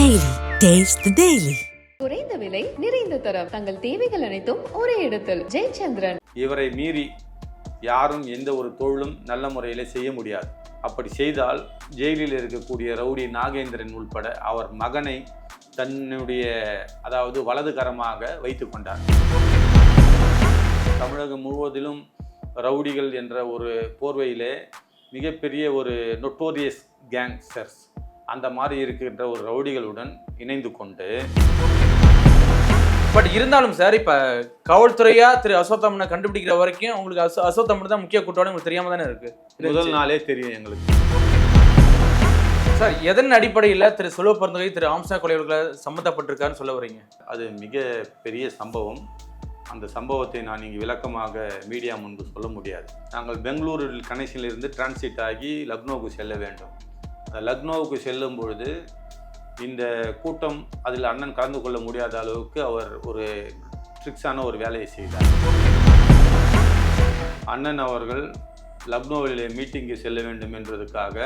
Taste the Daily. குறைந்த விலை நிறைந்த தரம். தங்கள் தேவைகள் அனைத்தும் ஒரே இடத்தில். ஜெயச்சந்திரன். இவரை மீறி யாரும் எந்த ஒரு தொழிலும் நல்ல முறையில் செய்ய முடியாது. அப்படி செய்தால் ஜெயிலில் இருக்கக்கூடிய ரவுடி நாகேந்திரன் உள்பட அவர் மகனை தன்னுடைய அதாவது வலது கரமாக வைத்து கொண்டார். தமிழகம் முழுவதிலும் ரவுடிகள் என்ற ஒரு போர்வையிலே மிகப்பெரிய ஒரு நொட்டோரியஸ் கேங்ஸ்டர்ஸ் அந்த மாதிரி இருக்கின்ற ஒரு ரவுடிகளுடன் இணைந்து கொண்டு. பட் இருந்தாலும் சார் இப்ப காவல்துறையா திரு அசோத்தமனை கண்டுபிடிக்கிற வரைக்கும் உங்களுக்கு அசோ அசோத்தமன் தான் முக்கிய குற்றவாளி உங்களுக்கு தெரியாம தானே இருக்கு? முதல் நாளே தெரியும் எங்களுக்கு. சார் எதன் அடிப்படையில் திரு செல்வ பிறந்தகை திரு ஆம்சா கொலைவர்களை சம்மந்தப்பட்டிருக்காருன்னு சொல்ல வரீங்க? அது மிக பெரிய சம்பவம். அந்த சம்பவத்தை நான் இங்கு விளக்கமாக மீடியா முன்பு சொல்ல முடியாது. நாங்கள் பெங்களூரில் கனெக்ஷனில் இருந்து டிரான்சிட் ஆகி லக்னோவுக்கு செல்ல வேண்டும். லக்னோவுக்கு செல்லும் பொழுது இந்த கூட்டம் அதில் அண்ணன் கலந்து கொள்ள முடியாத அளவுக்கு அவர் ஒரு ட்ரிக்ஸான ஒரு வேலையை செய்தார். அண்ணன் அவர்கள் லக்னோவில் மீட்டிங்கு செல்ல வேண்டும் என்பதற்காக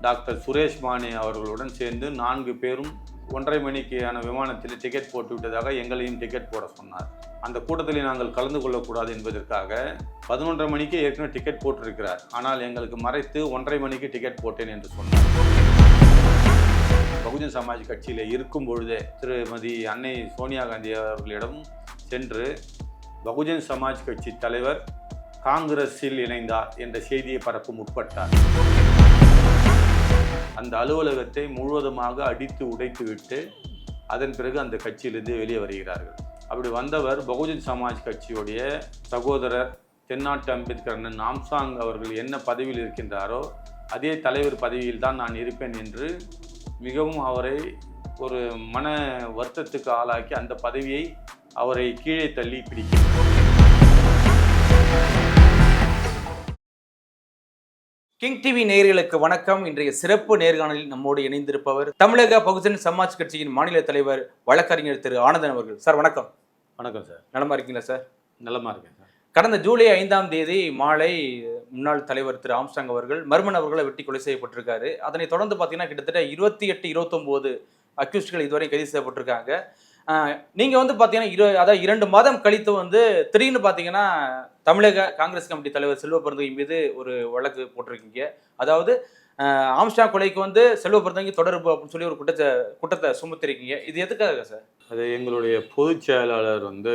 டாக்டர் சுரேஷ் மானே அவர்களுடன் சேர்ந்து நான்கு பேரும் ஒன்றரை மணிக்கான விமானத்தில் டிக்கெட் போட்டு விட்டதாக எங்களையும் டிக்கெட் போட சொன்னார். அந்த கூட்டத்தில் நாங்கள் கலந்து கொள்ளக்கூடாது என்பதற்காக பதினொன்றரை மணிக்கு ஏற்கனவே டிக்கெட் போட்டிருக்கிறார். ஆனால் எங்களுக்கு மறைத்து ஒன்றரை மணிக்கு டிக்கெட் போட்டேன் என்று சொன்னார். பகுஜன் சமாஜ் கட்சியில் இருக்கும் பொழுதே திருமதி அன்னை சோனியா காந்தி அவர்களிடம் சென்று பகுஜன் சமாஜ் கட்சி தலைவர் காங்கிரஸில் இணைந்தார் என்ற செய்தியை பரப்ப முற்பட்டார். அந்த அலுவலகத்தை முழுவதுமாக அடித்து உடைத்துவிட்டு அதன் பிறகு அந்த கட்சியிலிருந்து வெளியே வருகிறார்கள். அப்படி வந்தவர் பகுஜன் சமாஜ் கட்சியுடைய சகோதரர் தென்னாட்டு அம்பேத்கர் நாம்சாங் அவர்கள் என்ன பதவியில் இருக்கின்றாரோ அதே தலைவர் பதவியில் தான் நான் இருப்பேன் என்று மிகவும் அவரை ஒரு மன வருத்தத்துக்கு ஆளாக்கி அந்த பதவியை அவரை கீழே தள்ளி பிடிக்கிறார் கிங் டிவி நேயர்களுக்கு வணக்கம். இன்றைய சிறப்பு நேர்காணலில் நம்மோடு இணைந்திருப்பவர் தமிழக பகுஜன் சமாஜ் கட்சியின் மாநில தலைவர் வழக்கறிஞர் திரு ஆனந்தன் அவர்கள். சார் வணக்கம். வணக்கம் சார். நலமா இருக்கீங்களா சார்? நலமா இருக்கேன் சார். கடந்த ஜூலை ஐந்தாம் தேதி மாலை முன்னாள் தலைவர் திரு ஆம்ஸ்டாங் அவர்கள் மர்மன் அவர்களை வெட்டி கொலை செய்யப்பட்டிருக்காரு. அதனை தொடர்ந்து பார்த்தீங்கன்னா கிட்டத்தட்ட இருபத்தி எட்டு இருபத்தொம்போது அக்யூஸ்ட்கள் இதுவரை கைது செய்யப்பட்டிருக்காங்க. நீங்கள் வந்து பார்த்தீங்கன்னா இரு அதாவது இரண்டு மாதம் கழித்து வந்து திடீர்னு பார்த்தீங்கன்னா தமிழக காங்கிரஸ் கமிட்டி தலைவர் செல்வ பிறந்தகை மீது ஒரு வழக்கு போட்டிருக்கீங்க. அதாவது ஆம்ஸ்டா கொலைக்கு வந்து செல்வ பிறந்தகை தொடர்பு அப்படின்னு சொல்லி ஒரு குற்றத்தை குற்றத்தை சுமத்திருக்கீங்க. இது எதுக்காக சார்? அது எங்களுடைய பொதுச் செயலாளர் வந்து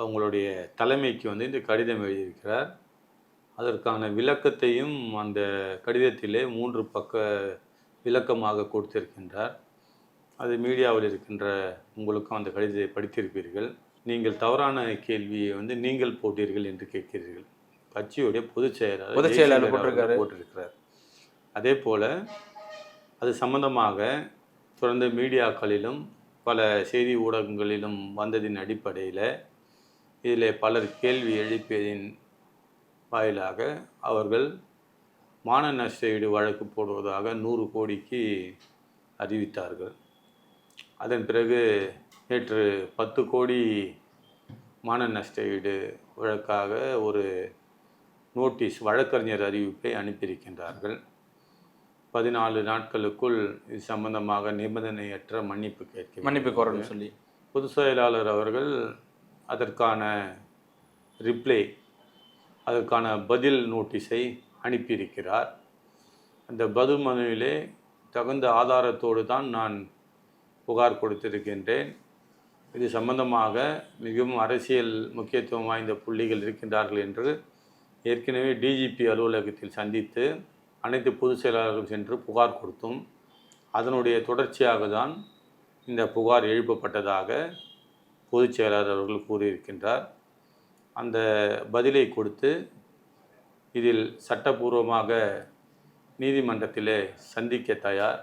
அவங்களுடைய தலைமைக்கு வந்து இந்த கடிதம் எழுதியிருக்கிறார். அதற்கான விளக்கத்தையும் அந்த கடிதத்திலே மூன்று பக்க விளக்கமாக கொடுத்திருக்கின்றார். அது மீடியாவில் இருக்கின்ற உங்களுக்கும் அந்த கடிதத்தை படித்திருப்பீர்கள். நீங்கள் தவறான கேள்வியை வந்து நீங்கள் போட்டீர்கள் என்று கேட்கிறீர்கள். கட்சியுடைய பொதுச் செயலாளர் பொதுச் செயலாளர் போட்டிருக்காரு. போட்டிருக்கிறார். அதே போல் அது சம்பந்தமாக தொடர்ந்து மீடியாக்களிலும் பல செய்தி ஊடகங்களிலும் வந்ததின் அடிப்படையில் இதில் பலர் கேள்வி எழுப்பியதின் வாயிலாக அவர்கள் மான நஷ்ட ஈடு வழக்கு போடுவதாக நூறு கோடிக்கு அறிவித்தார்கள். அதன் பிறகு நேற்று பத்து கோடி மான நஷ்ட ஈடு வழக்காக ஒரு நோட்டீஸ் வழக்கறிஞர் அறிவிப்பை அனுப்பியிருக்கின்றார்கள். பதினாலு நாட்களுக்குள் இது சம்பந்தமாக நிபந்தனையற்ற மன்னிப்பு கேட்க மன்னிப்பு கோரணும்னு சொல்லி. பொதுச் செயலாளர் அவர்கள் அதற்கான ரிப்ளை அதற்கான பதில் நோட்டீஸை அனுப்பியிருக்கிறார். அந்த பதில் மனுவிலே தகுந்த ஆதாரத்தோடு தான் நான் புகார் கொடுத்திருக்கின்றேன். இது சம்பந்தமாக மிகவும் அரசியல் முக்கியத்துவம் வாய்ந்த புள்ளிகள் இருக்கின்றார்கள் என்று ஏற்கனவே டிஜிபி அலுவலகத்தில் சந்தித்து அனைத்து பொதுச் செயலாளர்கள் சென்று புகார் கொடுத்தும் அதனுடைய தொடர்ச்சியாக தான் இந்த புகார் எழுப்பப்பட்டதாக பொதுச் செயலாளர் அவர்கள் கூறியிருக்கின்றார். அந்த பதிலை கொடுத்து இதில் சட்டபூர்வமாக நீதிமன்றத்திலே சந்திக்க தயார்.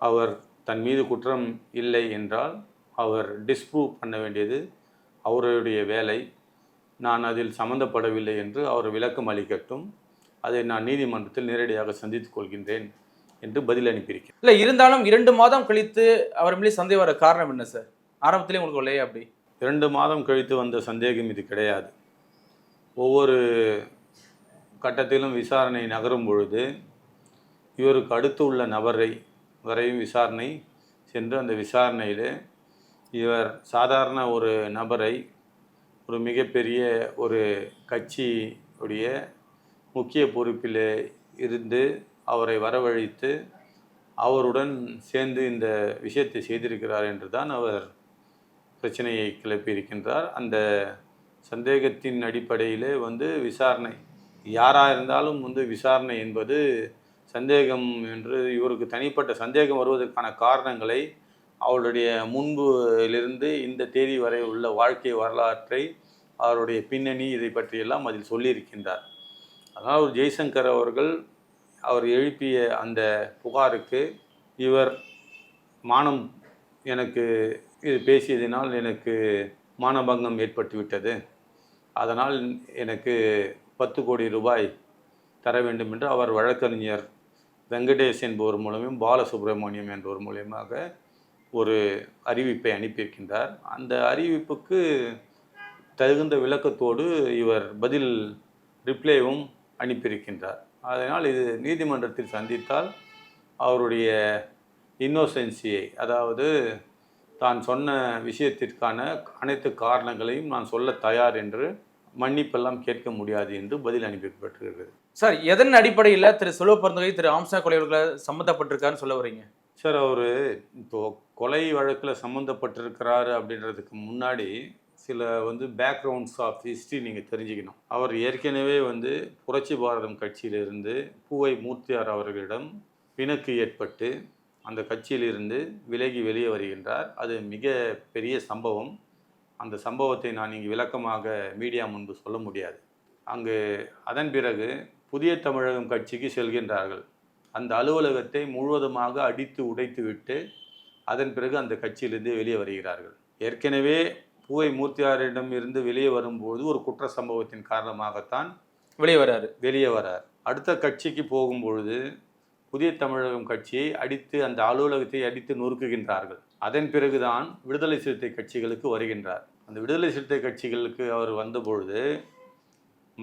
அவர் தன் மீது குற்றம் இல்லை என்றால் அவர் டிஸ்ப்ரூவ் பண்ண வேண்டியது அவருடைய வேலை. நான் அதில் சம்மந்தப்படவில்லை என்று அவர் விளக்கம் அளிக்கட்டும். அதை நான் நீதிமன்றத்தில் நேரடியாக சந்தித்துக் கொள்கின்றேன் என்று பதில் அனுப்பியிருக்கிறேன். இல்ல இருந்தாலும் இரண்டு மாதம் கழித்து அவர் மேலே சந்தேகம் வர காரணம் என்ன சார் ஆரம்பத்திலே உங்களுக்கு இல்லையா அப்படி? இரண்டு மாதம் கழித்து வந்த சந்தேகம் இது கிடையாது. ஒவ்வொரு கட்டத்திலும் விசாரணை நகரும் பொழுது இவருக்கு அடுத்து உள்ள நபரை வரையும் விசாரணை சென்று அந்த விசாரணையில் இவர் சாதாரண ஒரு நபரை ஒரு மிகப்பெரிய ஒரு கட்சியுடைய முக்கிய பொறுப்பில் இருந்து அவரை வரவழைத்து அவருடன் சேர்ந்து இந்த விஷயத்தை செய்திருக்கிறார் என்று தான் அவர் பிரச்சனையை கிளப்பியிருக்கின்றார். அந்த சந்தேகத்தின் அடிப்படையிலே வந்து விசாரணை யாராக இருந்தாலும் வந்து விசாரணை என்பது சந்தேகம் என்று இவருக்கு தனிப்பட்ட சந்தேகம் வருவதற்கான காரணங்களை அவருடைய முன்புலிருந்து இந்த தேதி வரை உள்ள வாழ்க்கை வரலாற்றை அவருடைய பின்னணி இதை பற்றியெல்லாம் அதில் சொல்லியிருக்கின்றார். அதனால் ஒரு ஜெய்சங்கர் அவர்கள் அவர் எழுப்பிய அந்த புகாருக்கு இவர் மானம் எனக்கு இது பேசியதினால் எனக்கு மானபங்கம் ஏற்பட்டுவிட்டது. அதனால் எனக்கு பத்து கோடி ரூபாய் தர வேண்டும் என்று அவர் வழக்கறிஞர் வெங்கடேஷ் என்பவர் மூலமும் பாலசுப்ரமணியம் என்பவர் மூலியமாக ஒரு அறிவிப்பை அனுப்பியிருக்கின்றார். அந்த அறிவிப்புக்கு தகுந்த விளக்கத்தோடு இவர் பதில் ரிப்ளைவும் அனுப்பியிருக்கின்றார். அதனால் இது நீதிமன்றத்தில் சந்தித்தால் அவருடைய இன்னோசென்சியை அதாவது தான் சொன்ன விஷயத்திற்கான அனைத்து காரணங்களையும் நான் சொல்ல தயார் என்று மன்னிப்பெல்லாம் கேட்க முடியாது என்று பதில் அனுப்பப்பட்டிருக்கிறது சார் எதன் அடிப்படையில் திரு செல்வ பரந்தகை திரு ஆம்சா கொலைவர்களை சம்மந்தப்பட்டிருக்காருன்னு சொல்ல வரீங்க? சார் அவர் இப்போ கொலை வழக்கில் சம்மந்தப்பட்டிருக்கிறாரு அப்படின்றதுக்கு முன்னாடி சில வந்து பேக்ரவுண்ட்ஸ் ஆஃப் ஹிஸ்ட்ரி நீங்கள் தெரிஞ்சுக்கணும். அவர் ஏற்கனவே வந்து புரட்சி பாரதம் கட்சியிலிருந்து பூவை மூர்த்தியார் அவர்களிடம் பிணக்கு ஏற்பட்டு அந்த கட்சியிலிருந்து விலகி வெளியே வருகின்றார். அது மிக பெரிய சம்பவம். அந்த சம்பவத்தை நான் இங்கு விளக்கமாக மீடியா முன்பு சொல்ல முடியாது. அங்கு அதன் பிறகு புதிய தமிழகம் கட்சிக்கு செல்கின்றார்கள். அந்த அலுவலகத்தை முழுவதுமாக அடித்து உடைத்து விட்டு அதன் பிறகு அந்த கட்சியிலிருந்து வெளியே வருகிறார்கள். ஏற்கனவே பூவை மூர்த்தியாரிடம் இருந்து வெளியே வரும்போது ஒரு குற்ற சம்பவத்தின் காரணமாகத்தான் வெளியே வராரு. வெளியே வரார். அடுத்த கட்சிக்கு போகும்பொழுது புதிய தமிழகம் கட்சியை அடித்து அந்த அலுவலகத்தை அடித்து நொறுக்குகின்றார்கள். அதன் பிறகுதான் விடுதலை சிறுத்தை கட்சிகளுக்கு வருகின்றார். அந்த விடுதலை சிறுத்தை கட்சிகளுக்கு அவர் வந்தபொழுது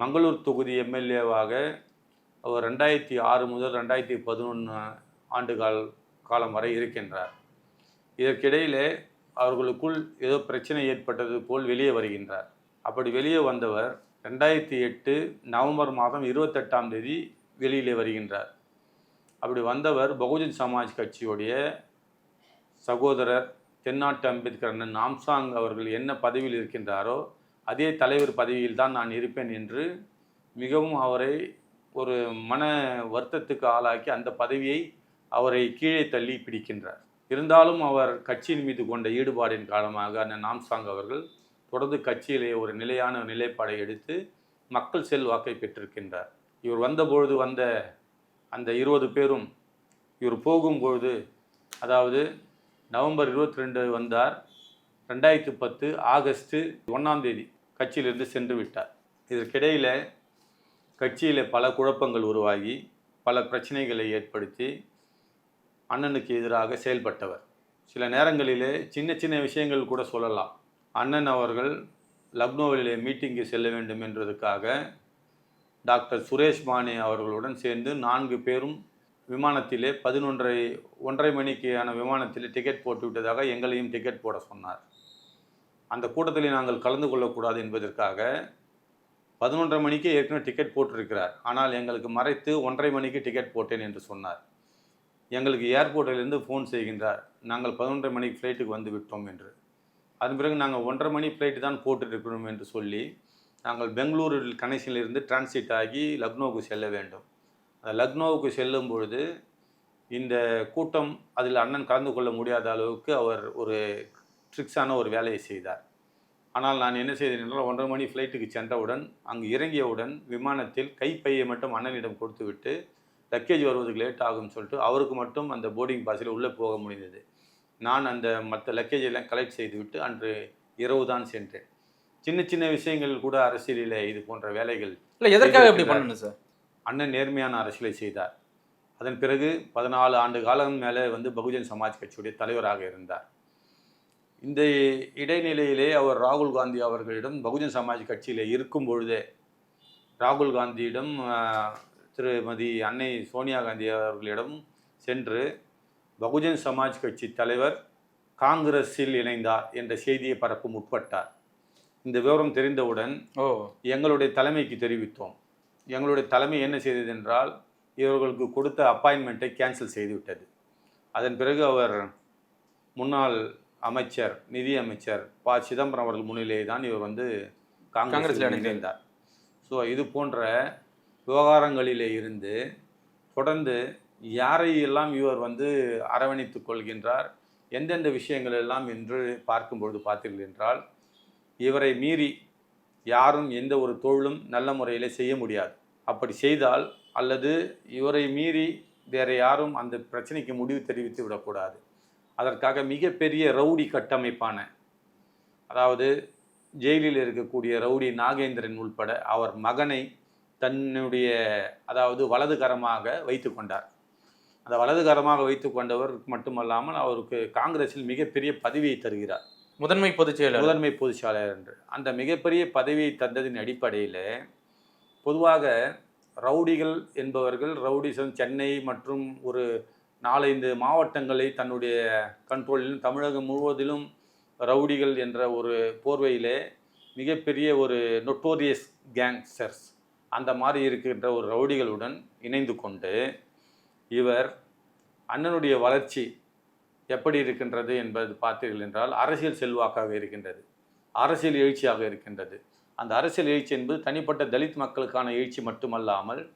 மங்களூர் தொகுதி எம்எல்ஏவாக அவர் ரெண்டாயிரத்தி ஆறு முதல் ரெண்டாயிரத்தி பதினொன்று ஆண்டுகால் காலம் வரை இருக்கின்றார். இதற்கிடையிலே அவர்களுக்குள் ஏதோ பிரச்சனை ஏற்பட்டது போல் வெளியே வருகின்றார். அப்படி வெளியே வந்தவர் ரெண்டாயிரத்தி எட்டு நவம்பர் மாதம் இருபத்தெட்டாம் தேதி வெளியிலே வருகின்றார். அப்படி வந்தவர் பகுஜன் சமாஜ் கட்சியுடைய சகோதரர் தென்னாட்டு அம்பேத்கர் அண்ணன் நாம்சாங் அவர்கள் என்ன பதவியில் இருக்கின்றாரோ அதே தலைவர் பதவியில் தான் நான் இருப்பேன் என்று மிகவும் அவரை ஒரு மன வருத்தத்துக்கு ஆளாக்கி அந்த பதவியை அவரை கீழே தள்ளி பிடிக்கின்றார். இருந்தாலும் அவர் கட்சியின் மீது கொண்ட ஈடுபாடின் காரணமாக அண்ணன் நாம்சாங் அவர்கள் தொடர்ந்து கட்சியிலே ஒரு நிலையான நிலைப்பாடை எடுத்து மக்கள் செல்வாக்கை பெற்றிருக்கின்றார். இவர் வந்தபொழுது வந்த அந்த இருபது பேரும் இவர் போகும்பொழுது அதாவது நவம்பர் இருபத்தி ரெண்டு வந்தார். ரெண்டாயிரத்தி பத்து ஆகஸ்ட்டு ஒன்றாம் தேதி கட்சியிலிருந்து சென்று விட்டார். இதற்கிடையில் கட்சியில் பல குழப்பங்கள் உருவாகி பல பிரச்சனைகளை ஏற்படுத்தி அண்ணனுக்கு எதிராக செயல்பட்டவர். சில நேரங்களிலே சின்ன சின்ன விஷயங்கள் கூட சொல்லலாம். அண்ணன் அவர்கள் லக்னோவிலே மீட்டிங்கு செல்ல வேண்டும் என்றதுக்காக டாக்டர் சுரேஷ் மானே அவர்களுடன் சேர்ந்து நான்கு பேரும் விமானத்திலே பதினொன்றரை ஒன்றரை மணிக்கான விமானத்தில் டிக்கெட் போட்டு விட்டதாக எங்களையும் டிக்கெட் போட சொன்னார். அந்த கூட்டத்தில் நாங்கள் கலந்து கொள்ளக்கூடாது என்பதற்காக பதினொன்றரை மணிக்கு ஏற்கனவே டிக்கெட் போட்டிருக்கிறார். ஆனால் எங்களுக்கு மறைத்து ஒன்றரை மணிக்கு டிக்கெட் போட்டேன் என்று சொன்னார். எங்களுக்கு ஏர்போர்ட்டிலிருந்து ஃபோன் செய்கின்றார். நாங்கள் பதினொன்றரை மணிக்கு ஃப்ளைட்டுக்கு வந்து விட்டோம் என்று. அதன் பிறகு நாங்கள் ஒன்றரை மணி ஃப்ளைட்டு தான் போட்டுருக்கிறோம் என்று சொல்லி நாங்கள் பெங்களூரில் கனெக்ஷனிலிருந்து டிரான்சிட் ஆகி லக்னோவுக்கு செல்ல வேண்டும். லக்னோவுக்கு செல்லும் பொழுது இந்த கூட்டம் அதில் அண்ணன் கலந்து கொள்ள முடியாத அளவுக்கு அவர் ஒரு ட்ரிக்ஸான ஒரு வேலையை செய்தார். ஆனால் நான் என்ன செய்தேன் என்றால் ஒன்றரை மணி ஃப்ளைட்டுக்கு சென்றவுடன் அங்கு இறங்கியவுடன் விமானத்தில் கைப்பையை மட்டும் அண்ணனிடம் கொடுத்துவிட்டு லக்கேஜ் வருவதுக்கு லேட் ஆகும்னு சொல்லிட்டு அவருக்கு மட்டும் அந்த போர்டிங் பாஸில் உள்ளே போக முடிந்தது. நான் அந்த மற்ற லக்கேஜ் எல்லாம் கலெக்ட் செய்துவிட்டு அன்று இரவு தான் சென்றேன். சின்ன சின்ன விஷயங்கள் கூட அரசியலில் இது போன்ற வேலைகள் இல்லை எதற்காக இப்படி பண்ணணும் சார்? அண்ணன் நேர்மையான அரசியலை செய்தார். அதன் பிறகு பதினாலு ஆண்டு காலம் மேலே வந்து பகுஜன் சமாஜ் கட்சியுடைய தலைவராக இருந்தார். இந்த இடைநிலையிலே அவர் ராகுல் காந்தி அவர்களிடம் பகுஜன் சமாஜ் கட்சியில் இருக்கும் பொழுதே ராகுல் காந்தியிடம் திருமதி அன்னை சோனியா காந்தி அவர்களிடம் சென்று பகுஜன் சமாஜ் கட்சி தலைவர் காங்கிரஸில் இணைந்தார் என்ற செய்தியை பரப்பும் உட்பட்டார் இந்த விவரம் தெரிந்தவுடன் ஓ. எங்களுடைய தலைமைக்கு தெரிவித்தோம். எங்களுடைய தலைமை என்ன செய்தது என்றால் இவர்களுக்கு கொடுத்த அப்பாயின்மெண்ட்டை கேன்சல் செய்துவிட்டது. அதன் பிறகு அவர் முன்னாள் அமைச்சர் நிதி அமைச்சர் ப. சிதம்பரம் அவர்கள் முன்னிலையை தான் இவர் வந்து காங்கிரஸில் இணைந்தார். ஸோ இது போன்ற விவகாரங்களிலே இருந்து தொடர்ந்து யாரையெல்லாம் இவர் வந்து அரவணைத்துக் கொள்கின்றார் எந்தெந்த விஷயங்கள் எல்லாம் என்று பார்க்கும்பொழுது பார்த்தீர்கள் என்றால் இவரை மீறி யாரும் எந்த ஒரு தொழிலும் நல்ல முறையில் செய்ய முடியாது. அப்படி செய்தால் அல்லது இவரை மீறி வேறு யாரும் அந்த பிரச்சனைக்கு முடிவு தெரிவித்து விடக்கூடாது. அதற்காக மிகப்பெரிய ரவுடி கட்டமைப்பான அதாவது ஜெயிலில் இருக்கக்கூடிய ரவுடி நாகேந்திரன் உள்பட அவர் மகனை தன்னுடைய அதாவது வலதுகரமாக வைத்து கொண்டார். அந்த வலதுகரமாக வைத்து கொண்டவர் மட்டுமல்லாமல் அவருக்கு காங்கிரஸில் மிகப்பெரிய பதவியை தருகிறார். முதன்மை பொதுச் செயலாளர். முதன்மை பொதுச் செயலாளர் என்று. அந்த மிகப்பெரிய பதவியை தந்ததின் அடிப்படையில் பொதுவாக ரவுடிகள் என்பவர்கள் ரவுடிசம் சென்னை மற்றும் ஒரு நாலைந்து மாவட்டங்களை தன்னுடைய கண்ட்ரோலிலும் தமிழகம் முழுவதிலும் ரவுடிகள் என்ற ஒரு போர்வையிலே மிகப்பெரிய ஒரு நொட்டோரியஸ் கேங்ஸ்டர்ஸ் அந்த மாதிரி இருக்கின்ற ஒரு ரவுடிகளுடன் இணைந்து கொண்டு இவர் அண்ணனுடைய வளர்ச்சி எப்படி இருக்கின்றது என்பது பார்த்தீர்கள் என்றால் அரசியல் செல்வாக்காக இருக்கின்றது அரசியல் எழுச்சியாக இருக்கின்றது. அந்த அரசியல் எழுச்சி என்பது தனிப்பட்ட தலித் மக்களுக்கான எழுச்சி மட்டுமல்லாமல்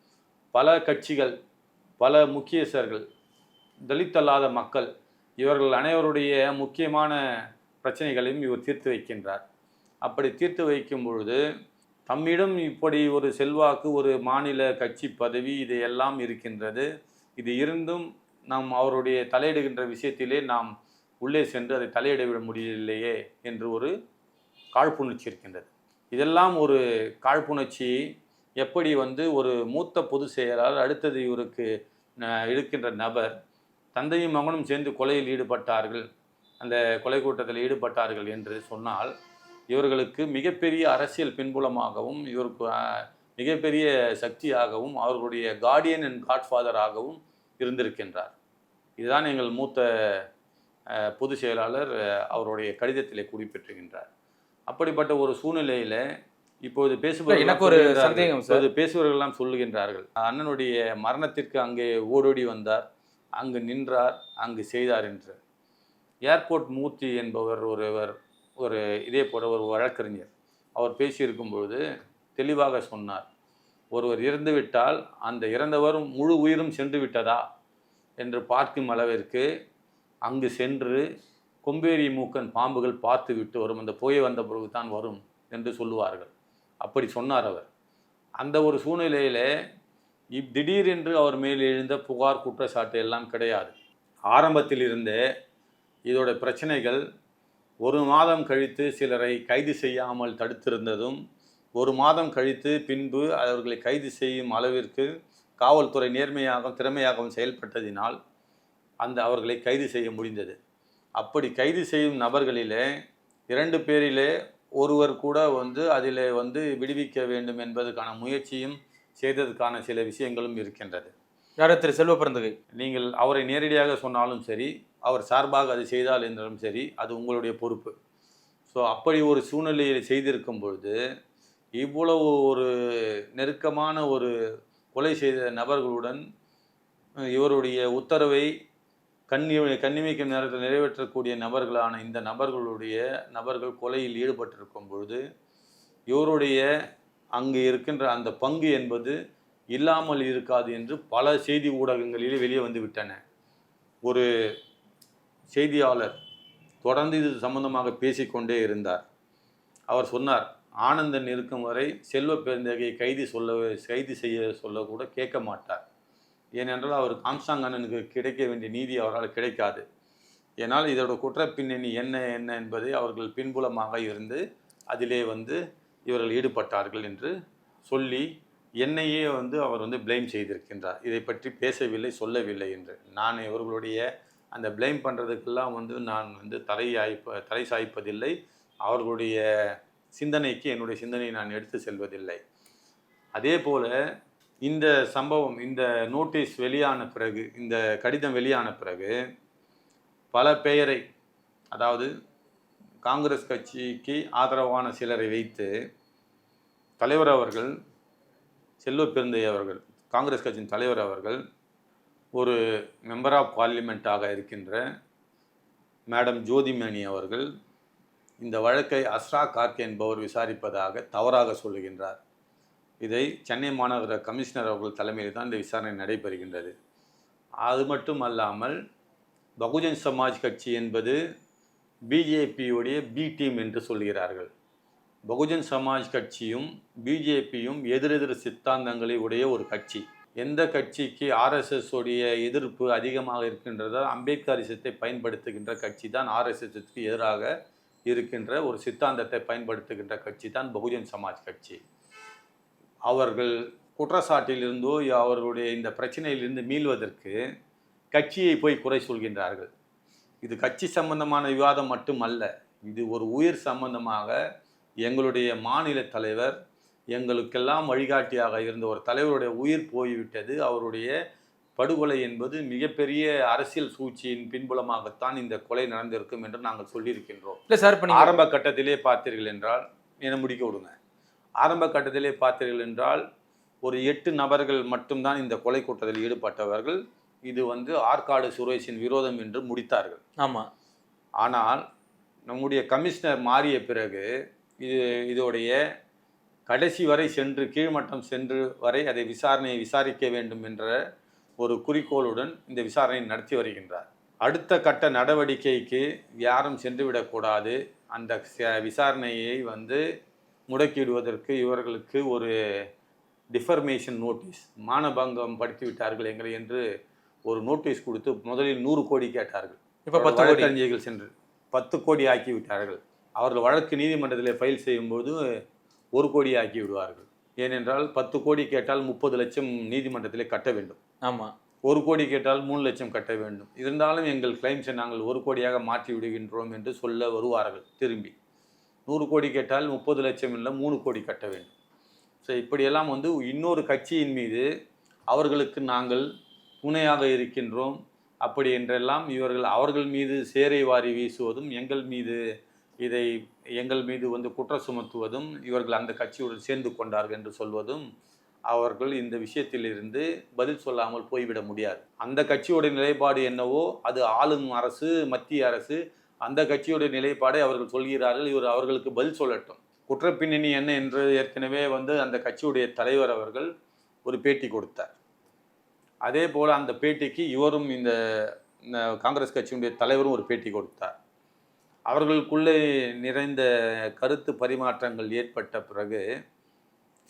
பல கட்சிகள் பல முக்கியஸ்தர்கள் தலித் அல்லாத மக்கள் இவர்கள் அனைவருடைய முக்கியமான பிரச்சனைகளையும் இவர் தீர்த்து வைக்கின்றார். அப்படி தீர்த்து வைக்கும் பொழுது தம்மிடம் இப்படி ஒரு செல்வாக்கு ஒரு மாநில கட்சி பதவி இதையெல்லாம் இருக்கின்றது. இது இருந்தும் நாம் அவருடைய தலையிடுகின்ற விஷயத்திலே நாம் உள்ளே சென்று அதை தலையிட விட முடியவில்லையே என்று ஒரு காழ்ப்புணர்ச்சி இருக்கின்றது. இதெல்லாம் ஒரு காழ்ப்புணர்ச்சி எப்படி வந்து ஒரு மூத்த பொதுச் செயலாளர் அடுத்தது இவருக்கு இருக்கின்ற நபர் தந்தையும் மகனும் சேர்ந்து கொலையில் ஈடுபட்டார்கள் அந்த கொலை கூட்டத்தில் ஈடுபட்டார்கள் என்று சொன்னால் இவர்களுக்கு மிகப்பெரிய அரசியல் பின்புலமாகவும் இவருக்கு மிகப்பெரிய சக்தியாகவும் அவர்களுடைய கார்டியன் அண்ட் காட்ஃபாதராகவும் இருந்திருக்கின்றார். இதுதான் எங்கள் மூத்த பொதுச் செயலாளர் அவருடைய கடிதத்திலே குறிப்பிட்டிருக்கின்றார். அப்படிப்பட்ட ஒரு சூழ்நிலையில இப்போது பேசுபவர்கள் எனக்கு ஒரு. சந்தேகம் சார். இப்போது பேசுபவர்கள் எல்லாம் சொல்லுகின்றார்கள். அண்ணனுடைய மரணத்திற்கு அங்கே ஓடோடி வந்தார். அங்கு நின்றார் அங்கு செய்தார் என்று. ஏர்போர்ட் மூர்த்தி என்பவர் ஒருவர் ஒரு இதே போல ஒரு வழக்கறிஞர். அவர் பேசியிருக்கும் பொழுது தெளிவாக சொன்னார். ஒருவர் இறந்துவிட்டால் அந்த இறந்தவர் முழு உயிரும் சென்று விட்டதா? என்று பார்க்கும் அளவிற்கு அங்கு சென்று கொம்பேரி மூக்கன் பாம்புகள் பார்த்து விட்டு வரும். அந்த புகை வந்த பிறகு தான் வரும் என்று சொல்லுவார்கள். அப்படி சொன்னார் அவர். அந்த ஒரு சூழ்நிலையிலே இப் திடீரென்று அவர் மேல் எழுந்த புகார் குற்றச்சாட்டு எல்லாம் கிடையாது. ஆரம்பத்தில் இருந்தே இதோட பிரச்சனைகள் ஒரு மாதம் கழித்து சிலரை கைது செய்யாமல் தடுத்திருந்ததும் ஒரு மாதம் கழித்து பின்பு அவர்களை கைது செய்யும் அளவிற்கு காவல்துறை நேர்மையாகவும் திறமையாகவும் செயல்பட்டதினால் அந்த அவர்களை கைது செய்ய முடிந்தது. அப்படி கைது செய்யும் நபர்களிலே இரண்டு பேரிலே ஒருவர் கூட வந்து அதிலே வந்து விடுவிக்க வேண்டும் என்பதற்கான முயற்சியும் செய்ததற்கான சில விஷயங்களும் இருக்கின்றது. யார் திரு செல்வ பிறந்தகை நீங்கள் அவரை நேரடியாக சொன்னாலும் சரி அவர் சார்பாக அதை செய்தால் என்றாலும் சரி அது உங்களுடைய பொறுப்பு. ஸோ அப்படி ஒரு சூழ்நிலையை செய்திருக்கும் பொழுது இவ்வளவு ஒரு நெருக்கமான ஒரு கொலை செய்த நபர்களுடன் இவருடைய உத்தரவை கண்ணி கண்ணிமைக்கும் நேரத்தில் நிறைவேற்றக்கூடிய நபர்களான இந்த நபர்களுடைய நபர்கள் கொலையில் ஈடுபட்டிருக்கும் பொழுது இவருடைய அங்கு இருக்கின்ற அந்த பங்கு என்பது இல்லாமல் இருக்காது என்று பல செய்தி ஊடகங்களிலே வெளியே வந்து விட்டன. ஒரு செய்தியாளர் தொடர்ந்து இது சம்பந்தமாக பேசிக்கொண்டே இருந்தார். அவர் சொன்னார் ஆனந்தன் இருக்கும் வரை செல்வ பெருந்தகையை கைது சொல்ல கைது செய்ய சொல்ல கூட கேட்க மாட்டார். ஏனென்றால் அவர் காம்சாங் அண்ணனுக்கு கிடைக்க வேண்டிய நீதி அவரால் கிடைக்காது. ஏனால் இதோட குற்ற பின்னணி என்ன என்ன என்பதை அவர்கள் பின்புலமாக இருந்து அதிலே வந்து இவர்கள் ஈடுபட்டார்கள் என்று சொல்லி என்னையே வந்து அவர் வந்து ப்ளேம் செய்திருக்கின்றார். இதை பற்றி பேசவில்லை சொல்லவில்லை என்று. நான் இவர்களுடைய அந்த ப்ளேம் பண்ணுறதுக்கெல்லாம் வந்து நான் வந்து தலை ஆய்ப்ப தலை சாய்ப்பதில்லை. அவர்களுடைய சிந்தனைக்கு என்னுடைய சிந்தனையை நான் எடுத்து செல்வதில்லை. அதே போல் இந்த சம்பவம் இந்த நோட்டீஸ் வெளியான பிறகு இந்த கடிதம் வெளியான பிறகு பல பெயரை அதாவது காங்கிரஸ் கட்சிக்கு ஆதரவான சிலரை வைத்து தலைவர் அவர்கள் செல்வ பெருந்தை அவர்கள் காங்கிரஸ் கட்சியின் தலைவர் அவர்கள் ஒரு மெம்பர் ஆஃப் பார்லிமெண்ட்டாக இருக்கின்ற மேடம் ஜோதிமணி அவர்கள் இந்த வழக்கை அஸ்ரா கார்கே என்பவர் விசாரிப்பதாக தவறாக சொல்லுகின்றார். இதை சென்னை மாநகர கமிஷனர் அவர்கள் தலைமையில் தான் இந்த விசாரணை நடைபெறுகின்றது. அது மட்டும் அல்லாமல் பகுஜன் சமாஜ் கட்சி என்பது பிஜேபியுடைய பி டீம் என்று சொல்கிறார்கள் பகுஜன் சமாஜ் கட்சியும் பிஜேபியும் எதிரெதிர் சித்தாந்தங்களை உடைய ஒரு கட்சி. எந்த கட்சிக்கு ஆர்எஸ்எஸ் உடைய எதிர்ப்பு அதிகமாக இருக்கின்றதோ அம்பேத்கரிசத்தை பயன்படுத்துகின்ற கட்சி தான் ஆர்எஸ்எஸ்க்கு எதிராக இருக்கின்ற ஒரு சித்தாந்தத்தை பயன்படுத்துகின்ற கட்சி தான் பகுஜன் சமாஜ் கட்சி. அவர்கள் குற்றச்சாட்டிலிருந்தோ அவர்களுடைய இந்த பிரச்சனையிலிருந்து மீள்வதற்கு கட்சியை போய் குறை சொல்கின்றார்கள். இது கட்சி சம்பந்தமான விவாதம் மட்டுமல்ல இது ஒரு உயிர் சம்பந்தமாக எங்களுடைய மாநில தலைவர் எங்களுக்கெல்லாம் வழிகாட்டியாக இருந்த ஒரு தலைவருடைய உயிர் போய்விட்டது. அவருடைய படுகொலை என்பது மிகப்பெரிய அரசியல் சூழ்ச்சியின் பின்புலமாகத்தான் இந்த கொலை நடந்திருக்கும் என்று நாங்கள் சொல்லியிருக்கின்றோம். இல்ல சார் இப்ப ஆரம்ப கட்டத்திலே பார்த்தீர்கள் என்றால் என்னை முடிக்க விடுங்க. ஆரம்ப கட்டத்திலே பார்த்தீர்கள் என்றால் ஒரு எட்டு நபர்கள் மட்டும்தான் இந்த கொலை கூட்டத்தில் ஈடுபட்டவர்கள். இது வந்து ஆற்காடு சுரேஷின் விரோதம் என்று முடித்தார்கள். ஆமா. ஆனால் நம்முடைய கமிஷனர் மாறிய பிறகு இது இதோடைய கடைசி வரை சென்று கீழ்மட்டம் சென்று வரை அதை விசாரணையை விசாரிக்க வேண்டும் என்ற ஒரு குறிக்கோளுடன் இந்த விசாரணையை நடத்தி வருகின்றார். அடுத்த கட்ட நடவடிக்கைக்கு யாரும் சென்றுவிடக்கூடாது. அந்த விசாரணையை வந்து முடக்கிடுவதற்கு இவர்களுக்கு ஒரு டிஃபர்மேஷன் நோட்டீஸ் மானபங்கம் படுத்தி விட்டார்கள் எங்களை என்று ஒரு நோட்டீஸ் கொடுத்து முதலில் நூறு கோடி கேட்டார்கள். இப்ப பத்து கோடி. வழக்கறிஞர்கள் சென்று பத்து கோடி ஆக்கி விட்டார்கள் அவர்கள் வழக்கு நீதிமன்றத்தில் ஃபைல் செய்யும்போது ஒரு கோடி ஆக்கி விடுவார்கள் ஏனென்றால் பத்து கோடி கேட்டால் முப்பது லட்சம் நீதிமன்றத்திலே கட்ட வேண்டும். ஆமாம் ஒரு கோடி கேட்டால் மூணு லட்சம் கட்ட வேண்டும். இருந்தாலும் எங்கள் கிளைம்ஸை நாங்கள் ஒரு கோடியாக மாற்றி விடுகின்றோம் என்று சொல்ல வருவார்கள் திரும்பி. நூறு கோடி கேட்டால் முப்பது லட்சம் இல்லை மூணு கோடி கட்ட வேண்டும். ஸோ இப்படியெல்லாம் வந்து இன்னொரு கட்சியின் மீது அவர்களுக்கு நாங்கள் துணையாக இருக்கின்றோம். அப்படி என்றெல்லாம் இவர்கள் அவர்கள் மீது சேரை வாரி வீசுவதும் எங்கள் மீது இதை எங்கள் மீது வந்து குற்றம் சுமத்துவதும் இவர்கள் அந்த கட்சியுடன் சேர்ந்து கொண்டார்கள் என்று சொல்வதும் அவர்கள் இந்த விஷயத்திலிருந்து பதில் சொல்லாமல் போய்விட முடியாது. அந்த கட்சியுடைய நிலைப்பாடு என்னவோ அது ஆளும் அரசு மத்திய அரசு அந்த கட்சியுடைய நிலைப்பாடை அவர்கள் சொல்கிறார்கள். இவர் அவர்களுக்கு பதில் சொல்லட்டும். குற்றப்பின்னணி என்ன என்று ஏற்கனவே வந்து அந்த கட்சியுடைய தலைவர் அவர்கள் ஒரு பேட்டி கொடுத்தார். அதே போல் அந்த பேட்டிக்கு இவரும் இந்த இந்த காங்கிரஸ் கட்சியினுடைய தலைவரும் ஒரு பேட்டி கொடுத்தார். அவர்களுக்குள்ளே நிறைந்த கருத்து பரிமாற்றங்கள் ஏற்பட்ட பிறகு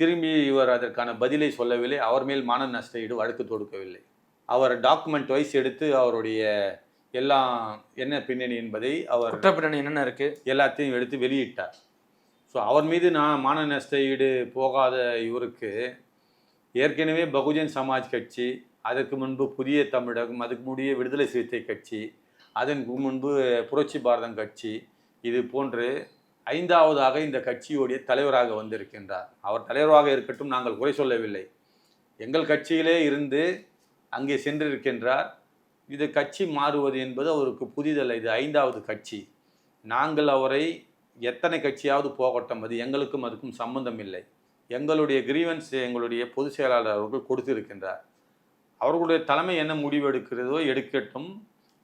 திரும்பி இவர் அதற்கான பதிலை சொல்லவில்லை. அவர் மேல் மான நஷ்ட ஈடு வழக்கு தொடுக்கவில்லை. அவர் டாக்குமெண்ட் வைஸ் எடுத்து அவருடைய எல்லாம் என்ன பின்னணி என்பதை அவர் குற்றப்பின்னணி என்னென்ன இருக்கு? எல்லாத்தையும் எடுத்து வெளியிட்டார். ஸோ அவர் மீது நான் மான நஷ்ட ஈடு போகாத இவருக்கு ஏற்கனவே பகுஜன் சமாஜ் கட்சி அதற்கு முன்பு புதிய தமிழகம் அதுக்கு முடிய விடுதலை சிறுத்தை கட்சி அதற்கு முன்பு புரட்சி பாரதம் கட்சி இது போன்று ஐந்தாவதாக இந்த கட்சியுடைய தலைவராக வந்திருக்கின்றார். அவர் தலைவராக இருக்கட்டும் நாங்கள் குறை சொல்லவில்லை. எங்கள் கட்சியிலே இருந்து அங்கே சென்றிருக்கின்றார். இது கட்சி மாறுவது என்பது அவருக்கு புதிதல்ல இது ஐந்தாவது கட்சி. நாங்கள் அவரை எத்தனை கட்சியாவது போகட்டும் அது எங்களுக்கும் அதுக்கும் சம்பந்தம் இல்லை. எங்களுடைய கிரீவன்ஸ் எங்களுடைய பொதுச் செயலாளர் அவர்கள் கொடுத்திருக்கின்றார். அவர்களுடைய தலைமை என்ன முடிவு எடுக்கிறதோ எடுக்கட்டும்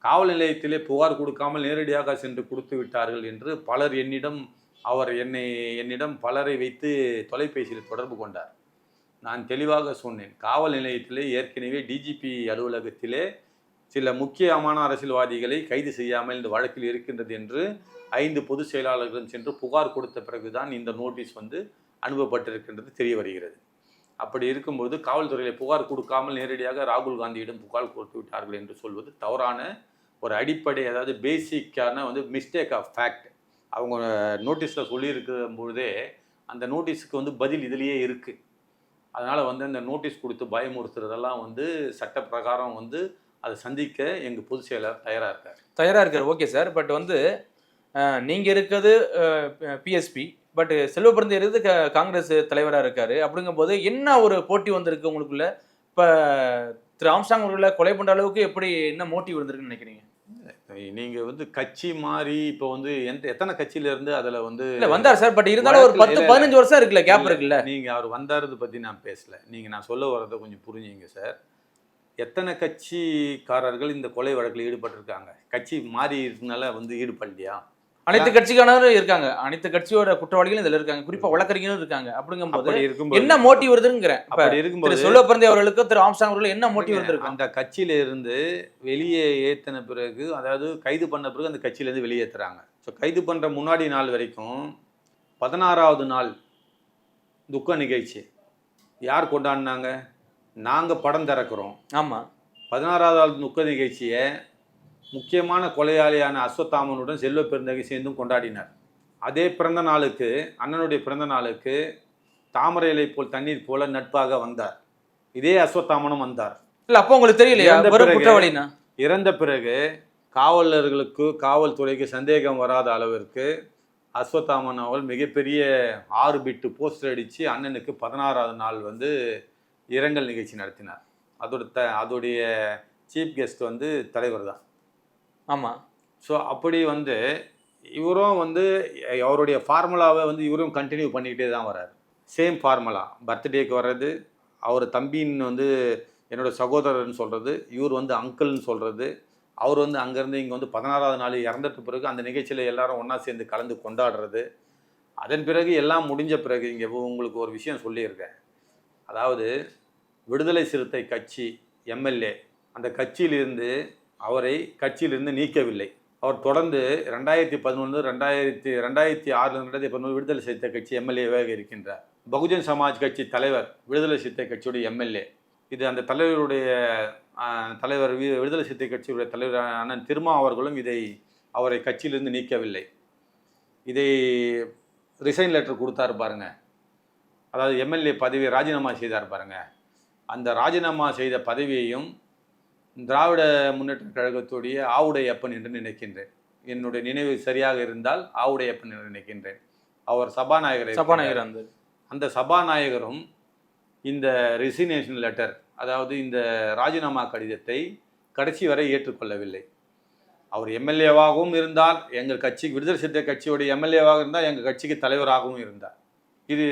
காவல் நிலையத்திலே புகார் கொடுக்காமல் நேரடியாக சென்று கொடுத்து விட்டார்கள் என்று பலர் என்னிடம் அவர் என்னை என்னிடம் பலரை வைத்து தொலைபேசியில் தொடர்பு கொண்டார். நான் தெளிவாக சொன்னேன் காவல் நிலையத்திலே ஏற்கனவே டிஜிபி அலுவலகத்திலே சில முக்கியமான அரசியல்வாதிகளை கைது செய்யாமல் இந்த வழக்கில் இருக்கின்றது என்று ஐந்து பொதுச் செயலாளர்களும் சென்று புகார் கொடுத்த பிறகுதான் இந்த நோட்டீஸ் வந்து அனுப்பப்பட்டிருக்கின்றது தெரிய வருகிறது. அப்படி இருக்கும்போது காவல்துறையில் புகார் கொடுக்காமல் நேரடியாக ராகுல் காந்தியிடம் புகார் கொடுத்து விட்டார்கள் என்று சொல்வது தவறான ஒரு அடிப்படை அதாவது பேசிக்கான வந்து மிஸ்டேக் ஆஃப் ஃபேக்ட் அவங்க நோட்டீஸில் சொல்லியிருக்கும் பொழுதே அந்த நோட்டீஸுக்கு வந்து பதில் இதுலேயே இருக்குது அதனால் வந்து அந்த நோட்டீஸ் கொடுத்து பயமுறுத்துறதெல்லாம் வந்து சட்ட பிரகாரம் வந்து அதை சந்திக்க எங்கள் பொதுச் செயலர் தயாராக இருக்கார். தயாராக இருக்கார். Okay sir. பட் வந்து நீங்கள் இருக்கிறது பிஎஸ்பி பட் செல்வபிறந்த இருக்கிறது க- காங்கிரஸ் தலைவராக இருக்கார். அப்படிங்கும்போது என்ன ஒரு போட்டி வந்திருக்கு உங்களுக்குள்ள? இப்போ திரு ஆம்சாங் அவர்களை கொலை பண்ணுற அளவுக்கு எப்படி என்ன மோட்டிவ் இருந்திருக்குன்னு நினைக்கிறீங்க? நீங்க வந்து கட்சி மாறி இப்போ வந்து எந்த எத்தனை கட்சியில இருந்து அதுல வந்து இல்ல வந்தார் சார் பட் இருந்தாலும் ஒரு பத்து. பதினஞ்சு வருஷம் இருக்குல்ல கேப் இருக்குல்ல. நீங்க அவர் வந்தாரது பத்தி நான் பேசல. நீங்க நான் சொல்ல வர்றதை கொஞ்சம் புரிஞ்சுங்க சார். எத்தனை கட்சிக்காரர்கள் இந்த கொலை வழக்கில் ஈடுபட்டிருக்காங்க? கட்சி மாறி இருக்கனால வந்து ஈடுபடலையா? அனைத்து கட்சிக்கானரும் இருக்காங்க. அனைத்து கட்சியோட குற்றவாளிகளும் இதுல இருக்காங்க. குறிப்பா வழக்கறிஞரும் இருக்காங்க. அப்படிங்கும்போது அப்படி இருக்கும்போது என்ன மோட்டிவ் வருதுங்கிறேன் அப்படி இருக்கும்போது சொல்ல பிறந்த அவர்களுக்கு திரு ஆம்சாங் அவர்கள் என்ன மோட்டிவ் இருந்திருக்கும் அந்த கட்சியில இருந்து வெளியே ஏத்தின பிறகு அதாவது கைது பண்ண பிறகு அந்த கட்சியில இருந்து வெளியேத்துறாங்க ஸோ கைது பண்ற முன்னாடி நாள் வரைக்கும் பதினாறாவது நாள் துக்க நிகழ்ச்சி. யார் கொண்டாடினாங்க? நாங்க படம் திறக்கிறோம். ஆமா. பதினாறாவது நாள் துக்க நிகழ்ச்சியை முக்கியமான கொலையாளியான அஸ்வத்தாமனுடன் செல்வ பெருந்தகை சேர்ந்தும் கொண்டாடினார். அதே பிறந்த நாளுக்கு அண்ணனுடைய பிறந்த நாளுக்கு தாமரை இலை போல் தண்ணீர் போல நட்பாக வந்தார். இதே அஸ்வத்தாமனும் வந்தார். இல்ல அப்போ உங்களுக்கு தெரியலையா? இறந்த பிறகு காவலர்களுக்கு காவல்துறைக்கு சந்தேகம் வராத அளவிற்கு அஸ்வத்தாமன் அவர்கள் மிகப்பெரிய ஆறு பிட்டு போஸ்டர் அடித்து அண்ணனுக்கு பதினாறாவது நாள் வந்து இரங்கல் நிகழ்ச்சி நடத்தினார். அதோட த அதோடைய சீஃப் கெஸ்ட் வந்து தலைவர் தான் ஆமாம் ஸோ அப்படி வந்து இவரும் வந்து அவருடைய ஃபார்முலாவை வந்து இவரும் கண்டினியூ பண்ணிக்கிட்டே தான் வர்றாரு. சேம் ஃபார்முலா பர்த்டேக்கு வர்றது அவர் தம்பின்னு வந்து என்னோடய சகோதரர்னு சொல்கிறது இவர் வந்து அங்கிள்னு சொல்கிறது அவர் வந்து அங்கேருந்து இங்கே வந்து பதினாறாவது நாள் இறந்துட்டு பிறகு அந்த நிகழ்ச்சியில் எல்லாரும் ஒன்றா சேர்ந்து கலந்து கொண்டாடுறது. அதன் பிறகு எல்லாம் முடிஞ்ச பிறகு இங்கே உங்களுக்கு ஒரு விஷயம் சொல்லியிருக்கேன். அதாவது விடுதலை சிறுத்தை கட்சி எம்எல்ஏ அந்த கட்சியிலிருந்து அவரை கட்சியிலிருந்து நீக்கவில்லை. அவர் தொடர்ந்து ரெண்டாயிரத்தி பதினொன்று ரெண்டாயிரத்தி ரெண்டாயிரத்தி ஆறு ரெண்டாயிரத்தி பதினொன்று விடுதலை சிறுத்தை கட்சி எம்எல்ஏவாக இருக்கின்றார். பகுஜன் சமாஜ் கட்சி தலைவர் விடுதலை சிறுத்தை கட்சியுடைய எம்எல்ஏ. இது அந்த தலைவருடைய தலைவர் வி- விடுதலை சிறுத்தை கட்சியுடைய தலைவரான திருமா அவர்களும் இதை அவரை கட்சியிலிருந்து நீக்கவில்லை. இதை ரிசைன் லெட்டர் கொடுத்தாரு பாருங்க. அதாவது எம்எல்ஏ பதவியை ராஜினாமா செய்தார் பாருங்க. அந்த ராஜினாமா செய்த பதவியையும் திராவிட முன்னேற்ற கழகத்துடைய ஆவுடையப்பன் என்று நினைக்கின்றேன். என்னுடைய நினைவு சரியாக இருந்தால் ஆவுடையப்பன் என்று நினைக்கின்றேன். அவர் சபாநாயகர் சபாநாயகர் அந்த அந்த சபாநாயகரும் இந்த ரெசினேஷன் லெட்டர் அதாவது இந்த ராஜினாமா கடிதத்தை கடைசி வரை ஏற்றுக்கொள்ளவில்லை. அவர் எம்எல்ஏவாகவும் இருந்தால் எங்கள் கட்சி விடுதலை சிறுத்தை கட்சியோடைய எம்எல்ஏவாக இருந்தால் எங்கள் கட்சிக்கு தலைவராகவும் இருந்தார். இது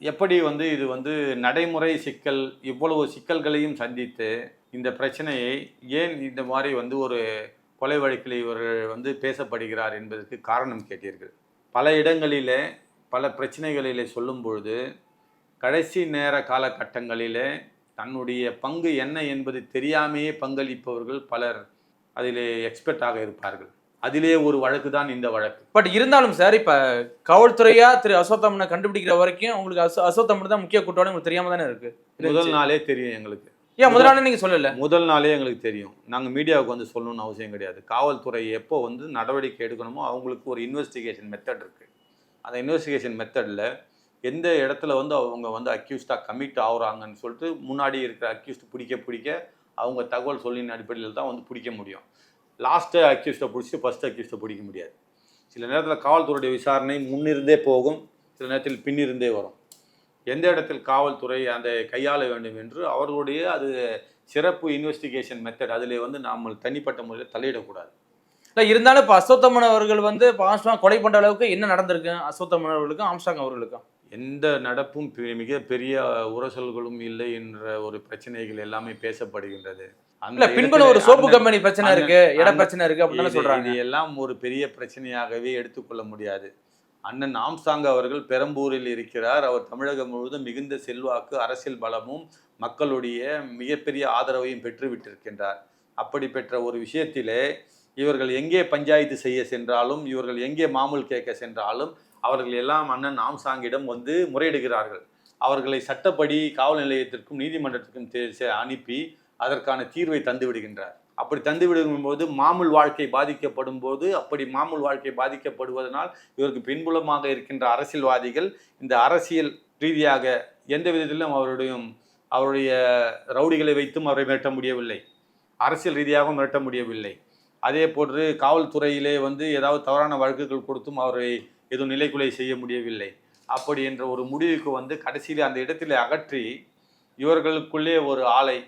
எப்படி வந்து இது வந்து நடைமுறை சிக்கல் இவ்வளவு சிக்கல்களையும் சந்தித்து இந்த பிரச்சனையை ஏன் இந்த மாதிரி வந்து ஒரு கொலை வழக்கில் இவர் வந்து பேசப்படுகிறார் என்பதற்கு காரணம் கேட்டீர்கள். பல இடங்களிலே பல பிரச்சனைகளிலே சொல்லும் பொழுது கடைசி நேர காலகட்டங்களிலே தன்னுடைய பங்கு என்ன என்பது தெரியாமையே பங்களிப்பவர்கள் பலர் அதிலே எக்ஸ்பர்ட்டாக இருப்பார்கள். அதிலே ஒரு வழக்கு தான் இந்த வழக்கு. பட் இருந்தாலும் சார் இப்ப காவல்துறையா திரு அசோத்தமனை கண்டுபிடிக்கிற வரைக்கும் உங்களுக்கு அசோ அசோத்தமன் தான் முக்கிய குற்றவாளி உங்களுக்கு தெரியாம தானே இருக்கு? முதல் நாளே தெரியும் எங்களுக்கு. ஏன் முதல் நாளே நீங்க சொல்லல? முதல் நாளே எங்களுக்கு தெரியும். நாங்கள் மீடியாவுக்கு வந்து சொல்லணும்னு அவசியம் கிடையாது. காவல்துறை எப்போ வந்து நடவடிக்கை எடுக்கணுமோ அவங்களுக்கு ஒரு இன்வெஸ்டிகேஷன் மெத்தட் இருக்குது அந்த இன்வெஸ்டிகேஷன் மெத்தடில் எந்த இடத்துல வந்து அவங்க வந்து அக்யூஸ்டாக கமிட் ஆகுறாங்கன்னு சொல்லிட்டு முன்னாடி இருக்கிற அக்யூஸ்ட் பிடிக்க பிடிக்க அவங்க தகவல் சொல்லின அடிப்படையில் தான் வந்து பிடிக்க முடியும். லாஸ்ட்டு அக்யூஸ்ட்டை பிடிச்சிட்டு ஃபஸ்ட் அக்யூஸ்ட்டை பிடிக்க முடியாது. சில நேரத்தில் காவல்துறையுடைய விசாரணை முன்னிருந்தே போகும். சில நேரத்தில் பின்னிருந்தே வரும். எந்த இடத்தில் காவல்துறை அந்த கையாள வேண்டும் என்று அவர்களுடைய அது சிறப்பு இன்வெஸ்டிகேஷன் மெத்தட் அதிலே வந்து நாம் தனிப்பட்ட முறையில் தலையிடக்கூடாது. இல்ல இருந்தாலும் இப்ப அசோத்தமன் அவர்கள் வந்து இப்ப ஆம்ஸ்டாங் கொலை பண்ற அளவுக்கு என்ன நடந்திருக்கு? அசோத்தமன் அவர்களுக்கும் ஆம்ஸ்டாங் அவர்களுக்கும்? எந்த நடப்பும் மிக பெரிய உரசல்களும் இல்லை என்ற ஒரு பிரச்சனைகள் எல்லாமே பேசப்படுகின்றது. அந்த இல்ல பின்புல ஒரு சோப்பு கம்பெனி பிரச்சனை இருக்கு இட பிரச்சனை இருக்கு அப்படின்னு சொல்றாங்க இது எல்லாம் ஒரு பெரிய பிரச்சனையாகவே எடுத்துக்கொள்ள முடியாது. அண்ணன் ஆம்சாங் அவர்கள் பெரம்பூரில் இருக்கிறார். அவர் தமிழகம் முழுவதும் மிகுந்த செல்வாக்கு அரசியல் பலமும் மக்களுடைய மிகப்பெரிய ஆதரவையும் பெற்றுவிட்டிருக்கின்றார். அப்படி பெற்ற ஒரு விஷயத்திலே இவர்கள் எங்கே பஞ்சாயத்து செய்ய சென்றாலும் இவர்கள் எங்கே மாமூல் கேட்க சென்றாலும் அவர்கள் எல்லாம் அண்ணன் ஆம்சாங்கிடம் வந்து முறையிடுகிறார்கள். அவர்களை சட்டப்படி காவல் நிலையத்திற்கும் நீதிமன்றத்திற்கும் அனுப்பி அதற்கான தீர்வை தந்து விடுகின்றார் அப்படி தந்து விடும்போது மாமூல் வாழ்க்கை பாதிக்கப்படும் போது அப்படி மாமூல் வாழ்க்கை பாதிக்கப்படுவதனால் இவருக்கு பின்புலமாக இருக்கின்ற அரசியல்வாதிகள் இந்த அரசியல் ரீதியாக எந்த விதத்திலும் அவருடைய அவருடைய ரவுடிகளை வைத்தும் அவரை மிரட்ட முடியவில்லை. அரசியல் ரீதியாகவும் மிரட்ட முடியவில்லை. அதே போன்று காவல்துறையிலே வந்து ஏதாவது தவறான வழக்குகள் கொடுத்தும் அவரை எதுவும் நிலைக்குலை செய்ய முடியவில்லை. அப்படி என்ற ஒரு முடிவுக்கு வந்து கடைசியில் அந்த இடத்திலே அகற்றி இவர்களுக்குள்ளே ஒரு ஆலை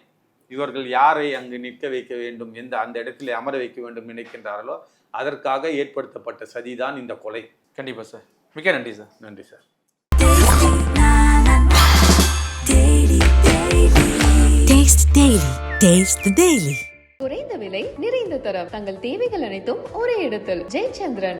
இவர்கள் யாரை அங்கு நிற்க வைக்க வேண்டும் எந்த அந்த இடத்திலே அமர வைக்க வேண்டும் நினைக்கின்றார்களோ அதற்காக ஏற்படுத்தப்பட்ட சதிதான் இந்த கொலை. கண்டிப்பா சார். மிக்க நன்றி சார். நன்றி சார். குறைந்த விலை நிறைந்த தரம். தங்கள் தேவைகள் அனைத்தும் ஒரே இடத்தில். ஜெயச்சந்திரன்.